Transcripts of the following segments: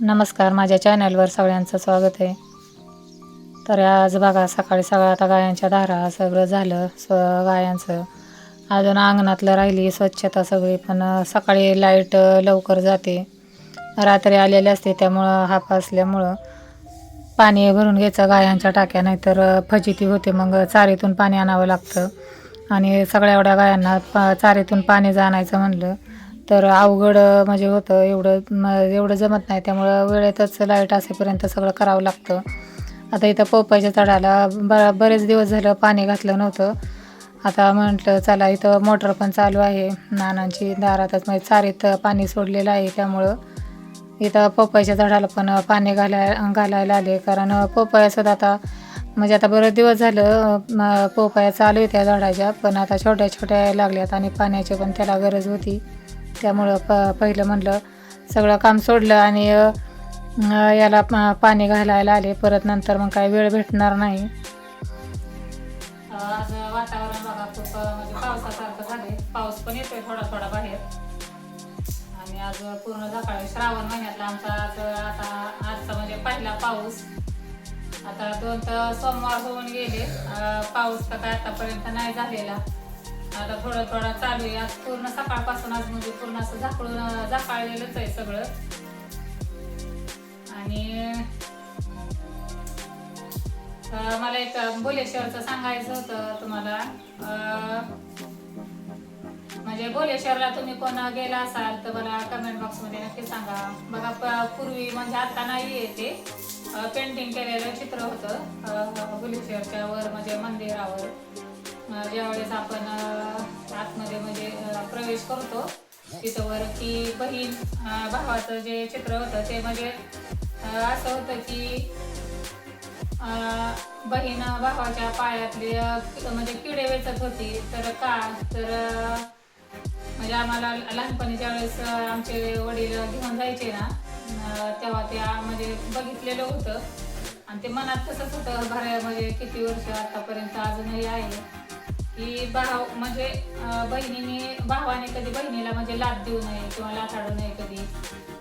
नमस्कार माझ्या चॅनलवर सगळ्यांचं स्वागत आहे. तर आज बघा सकाळी सगळं आता गायांच्या धारा सगळं झालं स्व गायांचं. अजून अंगणातलं राहिली स्वच्छता सगळी पण सकाळी लाइट लवकर जाते. रात्री आलेली असते त्यामुळं हाप असल्यामुळं पाणी भरून घ्यायचं गायांच्या टाक्या नाहीतर फजिती होते मग चारीतून पाणी आणावं लागतं. आणि सगळ्या एवढ्या गायांना प चारीतून पाणी जाणायचं म्हणलं तर अवघड म्हणजे होतं एवढं म एवढं जमत नाही. त्यामुळं वेळेतच लाइट असेपर्यंत सगळं करावं लागतं. आता इथं पोपायच्या झाडाला ब बरेच दिवस झालं पाणी घातलं नव्हतं. आता म्हटलं चला इथं मोटर पण चालू आहे. नानांची दारातच म्हणजे चारीत पाणी सोडलेलं आहे. त्यामुळं इथं पोपायच्या झाडाला पण पाणी घालाय घालायला आले. कारण पोपायासुद्धा आता म्हणजे आता बरेच दिवस झालं पोपाया चालू आहे त्या झाडाच्या. पण आता छोट्या छोट्या लागल्यात आणि पाण्याची पण त्याला गरज होती. त्यामुळं प पहिलं म्हणलं सगळं काम सोडलं आणि याला पाणी घालायला आले. परत नंतर मग काय वेळ भेटणार नाही. आज वातावरण बघा खूप म्हणजे पावसासारखं झाले पाऊस पण येतोय थोडा थोडा बाहेर. आणि आज पूर्ण सकाळी श्रावण महिन्यातला आमचा आज आता आजचा म्हणजे पहिला पाऊस. आता दोन तर सोमवार होऊन गेले. पाऊस तर काय आतापर्यंत नाही झालेला. आता थोडं थोडं चालू आहे. आज पूर्ण सकाळपासून आज म्हणजे पूर्ण असं झाकळून झाकाळलेलंच आहे सगळं. आणि मला एक बोलेश्वरचं सांगायचं होतं तुम्हाला. म्हणजे बोलेश्वरला तुम्ही कोण गेला असाल तर मला कमेंट बॉक्समध्ये नक्की सांगा. बघा पूर्वी म्हणजे आता नाही येते पेंटिंग केलेलं चित्र होतं भोलेश्वरच्या वर म्हणजे मंदिरावर. ज्यावेळेस आपण आतमध्ये म्हणजे प्रवेश करतो. तिथं वर की बहीण भावाचं जे चित्र होतं ते म्हणजे असं होतं की बहीण भावाच्या पायातले म्हणजे किडे वेचत होती. तर का? तर म्हणजे आम्हाला लहानपणी ज्यावेळेस आमचे वडील घेऊन जायचे ना तेव्हा ते म्हणजे बघितलेलं होतं. आणि ते मनात तसंच होतं बऱ्या म्हणजे किती वर्ष आतापर्यंत अजूनही आहे? की भाव म्हणजे बहिणीने भावाने कधी बहिणीला म्हणजे लाद देऊ नये किंवा लाथाडू नये कधी.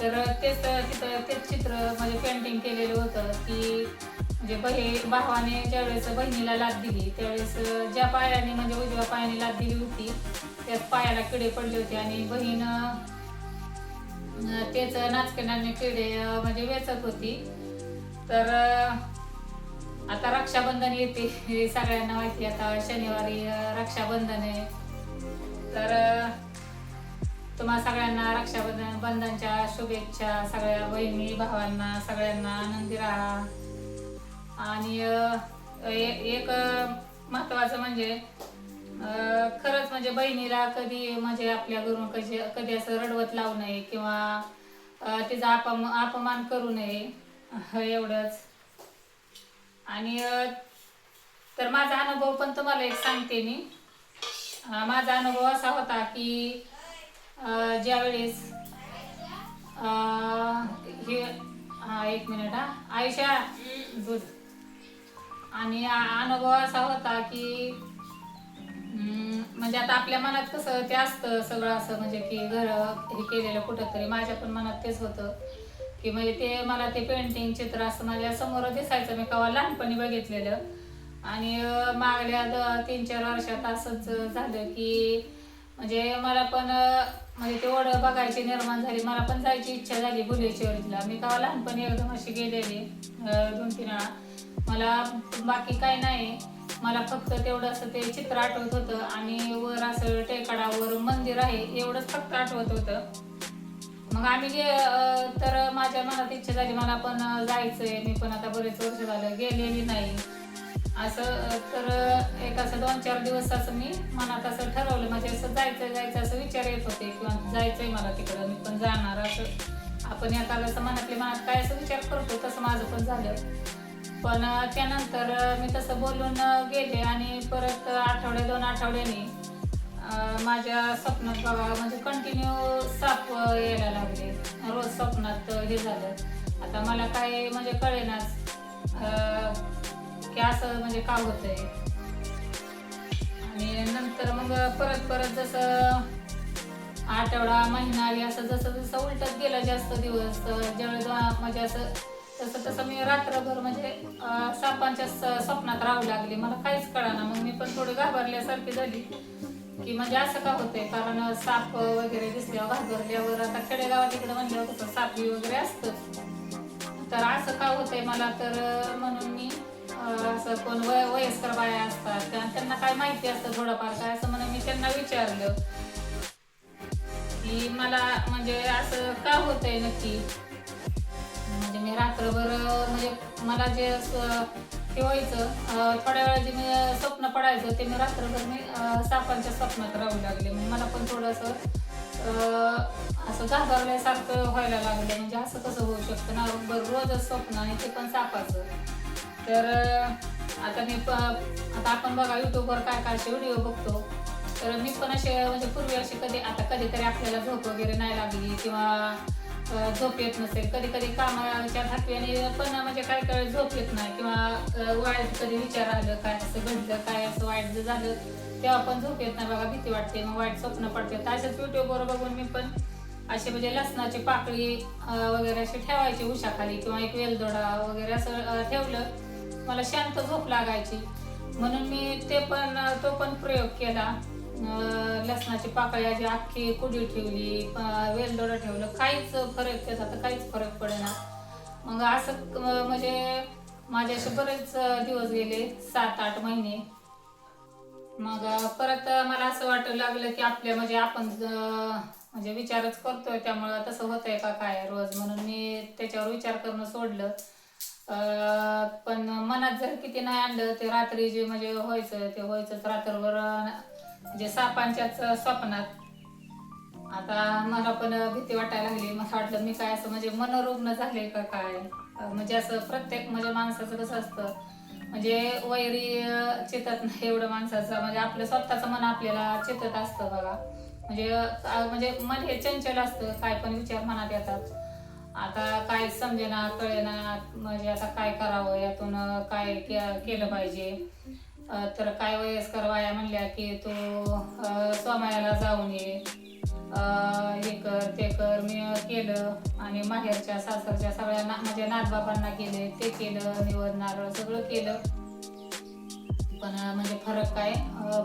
तर तेच तिथं तेच चित्र म्हणजे पेंटिंग केलेलं होतं की म्हणजे बहि भावाने ज्यावेळेस बहिणीला लाद दिली त्यावेळेस ज्या पायाने म्हणजे उजव्या पायाने लाद दिली होती त्या पायाला किडे पडले होते आणि बहीण तेच नाचकेनाने किडे म्हणजे वेचत होती. तर आता रक्षाबंधन येते हे सगळ्यांना माहिती आहे. आता शनिवारी रक्षाबंधन आहे. तर तुम्हा सगळ्यांना रक्षाबंधन बंधनच्या शुभेच्छा सगळ्या बहिणी भावांना सगळ्यांना आनंदी राहा. आणि एक महत्वाचं म्हणजे खरंच म्हणजे बहिणीला कधी म्हणजे आपल्या घरून कधी कधी असं रडवत लावू नये किंवा तिचा अपम अपमान करू नये एवढंच. आणि तर माझा अनुभव पण तुम्हाला एक सांगते मी. माझा अनुभव असा होता की ज्यावेळेस हे हा एक मिनिट हा. आयुष्या दूध. आणि अनुभव असा होता की म्हणजे आता आपल्या मनात कसं ते असतं सगळं असं म्हणजे की घर हे केलेलं कुठं तरी माझ्या पण मनात तेच होतं. की म्हणजे ते मला ते पेंटिंग चित्र असं माझ्यासमोर दिसायचं. मी कवा लहानपणी बघितलेलं. आणि मागल्या द तीन चार वर्षात असंच झालं की म्हणजे मला पण म्हणजे ते ओढ बघायची निर्माण झाली. मला पण जायची इच्छा झाली भुलेश्वरीला. मी केव्हा लहानपणी एकदम अशी गेलेली दोन तीन वेळा. मला बाकी काय नाही. मला फक्त तेवढं असं ते चित्र आठवत होतं. आणि वर असं टेकडावर मंदिर आहे एवढंच फक्त आठवत होतं. मग आम्ही गे तर माझ्या मनात इच्छा झाली मला पण जायचंय. मी पण आता बरेच वर्ष झालं गेलेली नाही. असं तर एक असं दोन चार दिवस असं मी मनात असं ठरवलं. म्हणजे असं जायचं जायचं असं विचार येत होते किंवा जायचंय मला तिकडं मी पण जाणार असं. आपण एखादं असं मनातल्या मनात काय असं विचार करतो तसं माझं पण झालं. पण त्यानंतर मी तसं बोलून गेले आणि परत आठवड्या दोन आठवड्यांनी माझ्या स्वप्नात बघा म्हणजे कंटिन्यू साप यायला लागले. रोज स्वप्नात हे झालं. आता मला काय म्हणजे कळेनाच की असं म्हणजे का होतंय. आणि नंतर मग परत परत जसं आठवडा महिना असं जसं जसं उलटत गेलं जास्त दिवस तर ज्यावेळेस म्हणजे असं तसं तसं मी रात्रभर म्हणजे सापांच्या स- स्वप्नात राहू लागले. मला काहीच कळाना. मग मी पण थोडी घाबरल्यासारखी झाली. की म्हणजे असं का होते कारण साप वगैरे दिसल्यावर घाबरल्यावर आता खेडेगावात इकडे म्हणल्यावर कसं सापी वगैरे असतं तर असं का होतंय मला तर म्हणून मी असं कोण वय वयस्कर बाया असतात त्यांना काय माहिती असतं थोडंफार काय असं म्हणून मी त्यांना विचारलं. की मला म्हणजे असं का होतंय नक्की? म्हणजे मी रात्रभर म्हणजे मला जे ते व्हायचं. थोड्या वेळा जे मी स्वप्न पडायचं ते मी रात्रभर मी सापांच्या स्वप्नात राहू लागले. मग मला पण थोडंसं असं घाबरल्यासारखं व्हायला लागलं. म्हणजे असं कसं होऊ शकतं ना. बरं रोजच स्वप्न आणि ते पण सापाचं. तर आता मी प- आता आपण बघा युट्यूबवर काय काय असे व्हिडिओ बघतो. तर मी पण असे म्हणजे पूर्वी असे कधी आता कधीतरी आपल्याला झोप वगैरे नाही लागली किंवा झोप येत नसेल. कधी कधी कामाच्या धाकव्याने पण म्हणजे काय काय झोप येत नाही किंवा वाईट कधी विचार आलं काय असं घडलं काय असं वाईट जर झालं तेव्हा पण झोप येत नाही. बघा भीती वाटते मग वाईट स्वप्न पडते. तर अशाच युट्यूबवर बघून मी पण असे म्हणजे लसणाची पाकळी वगैरे अशी ठेवायची उशाखाली किंवा एक वेलदोडा वगैरे असं ठेवलं मला शांत झोप लागायची. म्हणून मी ते पण तो पण प्रयोग केला. लसणाची लसणाची पाकळ्याची अख्खी कुडी ठेवली वेलदोडं ठेवलं काहीच फरक त्याचा तर काहीच फरक पडेना. मग असं म्हणजे माझे असे बरेच दिवस गेले सात आठ महिने. मग परत मला असं वाटू लागलं की आपल्या म्हणजे आपण म्हणजे विचारच करतोय त्यामुळं तसं होतंय का काय रोज म्हणून मी त्याच्यावर विचार करणं सोडलं. पण मनात जर किती नाही आणलं ते रात्री जे म्हणजे व्हायचं ते व्हायचंच रात्रभर म्हणजे सापांच्याच स्वप्नात. आता मला पण भीती वाटायला लागली. मला वाटलं मी काय असं म्हणजे मनोरुग्ण झाले का काय? म्हणजे असं प्रत्येक म्हणजे माणसाचं कसं असतं? म्हणजे वैरी अं, चितत नाही एवढं माणसाचं. म्हणजे आपलं स्वतःचं मन आपल्याला चितत असतं बघा. म्हणजे म्हणजे मन हे चंचल असतं. काय पण विचार मनात येतात. आता काय समजेना कळेना म्हणजे आता काय करावं? यातून काय केलं पाहिजे? तर काय वयस्कर वाया म्हणल्या की तू अं, जाऊन ये. हे कर ते कर मी केलं. आणि माहेरच्या सासरच्या सगळ्या ना माझ्या म्हणजे नातबाबांना केले ते केलं निवड नारळ सगळं केलं. पण म्हणजे फरक काय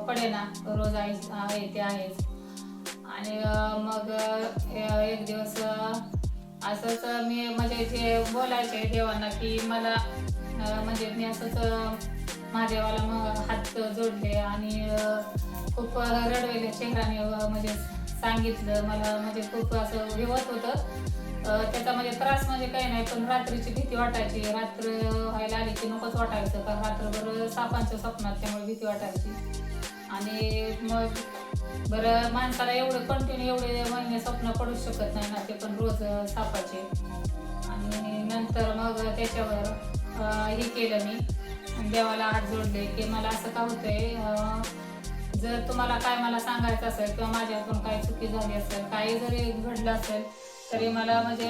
पडे ना रोज आई आहे ते आहेच. आणि मग एक दिवस असंच मी म्हणजे जे बोलायचे देवांना की मला म्हणजे मी असंच माझ्यावाला मग हात जोडले आणि खूप रडवेल्या चेहराने म्हणजे सांगितलं. मला म्हणजे खूप असं हे होत होतं. त्याचा म्हणजे त्रास म्हणजे काही नाही पण रात्रीची भीती वाटायची. रात्र व्हायला आली की नकोच वाटायचं कारण रात्रभर सापांच्या स्वप्नात त्यामुळे भीती वाटायची. आणि मग बरं माणसाला एवढं कंटिन्यू एवढे महिने स्वप्न पडूच शकत नाही ना ते पण रोज सापाचे. आणि नंतर मग त्याच्यावर हे केलं मी. देवाला हात जोडले की मला असं का होतंय? जर तुम्हाला काय मला सांगायचं असेल किंवा माझ्याकडून काय चुकी झाली असेल काही जरी घडलं असेल तरी मला म्हणजे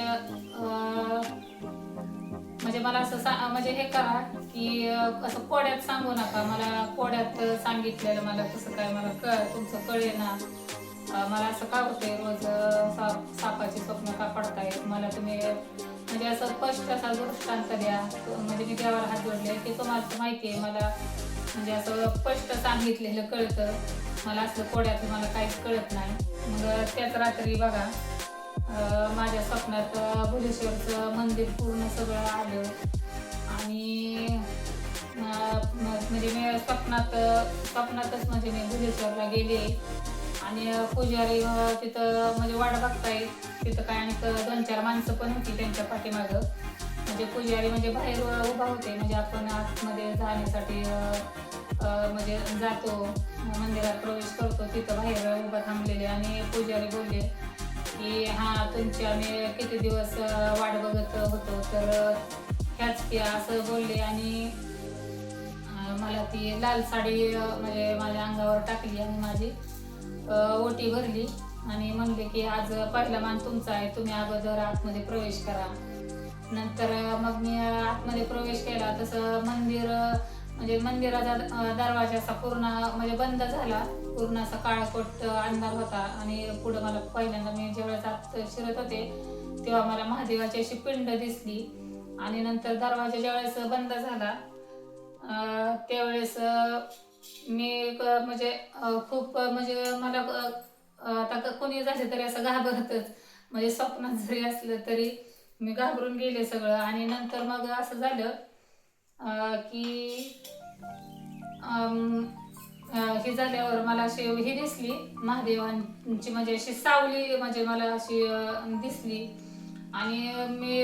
म्हणजे मला असं सा म्हणजे हे करा की असं कोड्यात सांगू नका. मला कोड्यात सांगितलेलं मला कसं काय मला क तुमचं कळे ना मला असं का होतंय रोज साप सापाची स्वप्न का पडतायत? मला तुम्ही म्हणजे असं स्पष्ट असा दृष्टांत द्या. म्हणजे मी देवाला हात जोडले की तुम्हाला माहिती आहे मला म्हणजे असं स्पष्ट सांगितलेलं कळतं. मला असलं कोड्यात मला काहीच कळत नाही. मग त्याच रात्री बघा माझ्या स्वप्नात भुलेश्वरचं मंदिर पूर्ण सगळं आलं. आणि म्हणजे मी स्वप्नात स्वप्नातच म्हणजे मी भुलेश्वरला गेले. आणि पुजारी तिथं म्हणजे वाट बघताय तिथं काय आणि दोन चार माणसं पण होती त्यांच्या पाठीमागं. म्हणजे पुजारी म्हणजे बाहेर उभा होते. म्हणजे आपण आतमध्ये जाण्यासाठी म्हणजे जातो मंदिरात प्रवेश करतो तिथं बाहेर उभा थांबलेले आणि पुजारी बोलले की हा तुमची आम्ही किती दिवस वाट बघत होतो. तर ह्याच की असं बोलले आणि मला ती लाल साडी म्हणजे माझ्या अंगावर टाकली आणि माझी ओटी भरली. आणि म्हणले की आज पहिला मान तुमचा आहे तुम्ही अगोदर आतमध्ये प्रवेश करा. नंतर मग मी आतमध्ये प्रवेश केला तसं मंदिर म्हणजे मंदिराचा दरवाजा असा पूर्ण म्हणजे बंद झाला. पूर्ण असा काळकोट अंधार होता आणि पुढं मला पहिल्यांदा मी ज्यावेळेस आत शिरत होते तेव्हा मला महादेवाची अशी पिंड दिसली. आणि नंतर दरवाजा ज्यावेळेस बंद झाला त्यावेळेस मी म्हणजे खूप म्हणजे मला आता कोणी झाले तरी असं घाबरतच. म्हणजे स्वप्नात जरी असलं तरी मी घाबरून गेले सगळं. आणि नंतर मग असं झालं की हे झाल्यावर मला अशी ही दिसली महादेवांची म्हणजे अशी सावली म्हणजे मला अशी दिसली. आणि मी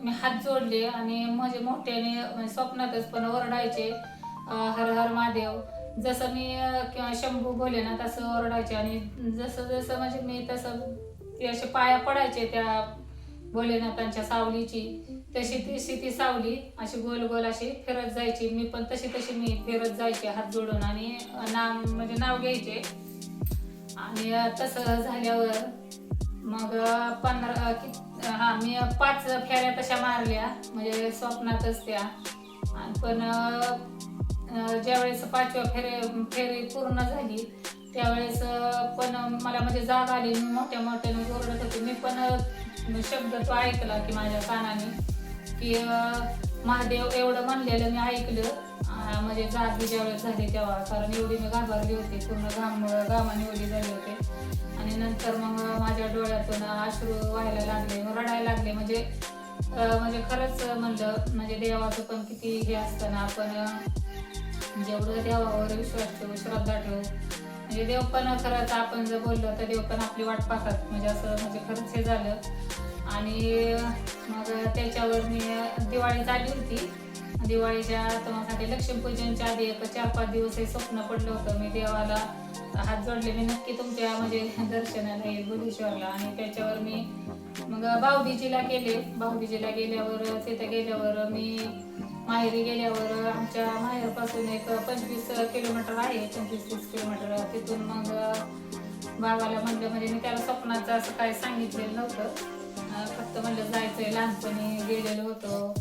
मी हात जोडले आणि म्हणजे मोठ्याने म्हणजे स्वप्नातच पण ओरडायचे हर हर महादेव. जसं मी किंवा शंभू बोले ना तसं ओरडायचे आणि जसं जसं म्हणजे मी तसं ते असे पाया पडायचे त्या भोलेनाथांच्या सावलीची तशी तशी ती सावली अशी गोल गोल अशी फिरत जायची. मी पण तशी तशी मी फिरत जायचे हात जोडून आणि नाव म्हणजे नाव घ्यायचे. आणि तसं झाल्यावर मग पंधरा हा मी पाच फेऱ्या तशा मारल्या. म्हणजे स्वप्नातच त्या. आणि पण ज्यावेळेस पाचव्या फेरे फेरी पूर्ण झाली त्यावेळेस पण मला म्हणजे जाग आली मी मोठ्या मोठ्याने ओरडत होते. मी पण शब्द तो ऐकला की माझ्या कानाने की महादेव एवढं म्हणलेलं मी ऐकलं. म्हणजे जागी ज्यावेळेस झाली तेव्हा कारण एवढी मी घाबरली होती. पूर्ण घाम घामाने ओली झाली होते. आणि नंतर मग माझ्या डोळ्यातून अश्रू व्हायला लागले रडायला लागले. म्हणजे म्हणजे खरंच म्हणलं म्हणजे देवाचं पण किती हे असतं ना आपण म्हणजे जेवढं देवावर विश्वास ठेव श्रद्धा ठेव म्हणजे देव पण खरंच आपण जर बोललो तर देव पण आपली वाट पाहतात. म्हणजे असं म्हणजे खरंच हे झालं. आणि मग त्याच्यावर मी दिवाळी झाली होती. दिवाळीच्या तुम्हासाठी लक्ष्मीपूजनच्या आधी एक चार पाच दिवस हे स्वप्न पडलं होतं. मी देवाला हात जोडले. मी नक्की तुमच्या म्हणजे दर्शनाला येईल बुधेश्वरला आणि त्याच्यावर मी मग भाऊबीजीला गेले भाऊबीजीला गेल्यावर तिथे गेल्यावर मी माहेरी गेल्यावर आमच्या माहेरपासून एक पंचवीस किलोमीटर आहे पंचवीस तीस किलोमीटर तिथून मग बाबाला म्हणलं म्हणजे मी त्याला स्वप्नाचं असं काही सांगितलेलं नव्हतं. फक्त म्हणलं जायचंय लहानपणी गेलेलो होतो.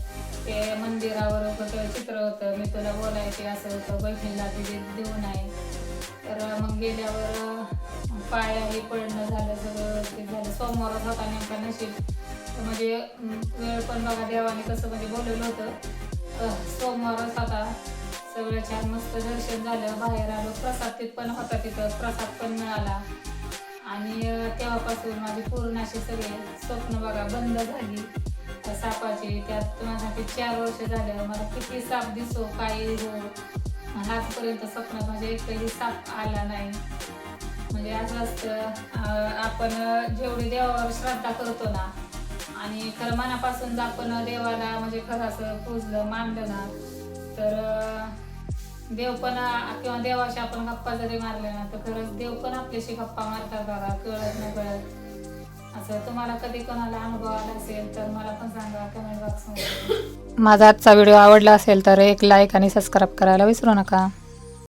ते मंदिरावर होतं चित्र होतं मी तुला बोलायचे असं होतं बहिणीला तिथे देऊन आहे. तर मग गेल्यावर पाय हे पडणं झालं सगळं ते झालं. सोमवारच होता नेमका नशीब. तर म्हणजे वेळ पण बघा देवाने कसं म्हणजे बोलवलं होतं. अं, सोमवारच आता सगळं छान मस्त दर्शन झालं. बाहेर आलो प्रसाद पण होता तिथं. प्रसाद पण मिळाला. आणि तेव्हापासून माझी पूर्ण अशी सगळे स्वप्न बघा बंद झाली. सापाचे सापाची त्यात माझ्यासाठी चार वर्ष झालं. मला किती साप दिसो काही आजपर्यंत स्वप्नात म्हणजे एकही साप आला नाही. म्हणजे असं असतं. आपण जेवढी देवावर श्रद्धा करतो ना आणि तर मनापासून जर आपण देवाला म्हणजे खरं असं पूजलं मानलं ना तर देव पण किंवा देवाशी आपण गप्पा जरी मारल्या ना तर खरंच देव पण आपल्याशी गप्पा मारतात बघा कळत न कळत. असं तुम्हाला कधी कोणाला अनुभव आला असेल तर मला पण सांगा कमेंट बॉक्समध्ये माझा आजचा व्हिडिओ आवडला असेल तर एक लाईक आणि सबस्क्राईब करायला विसरू नका.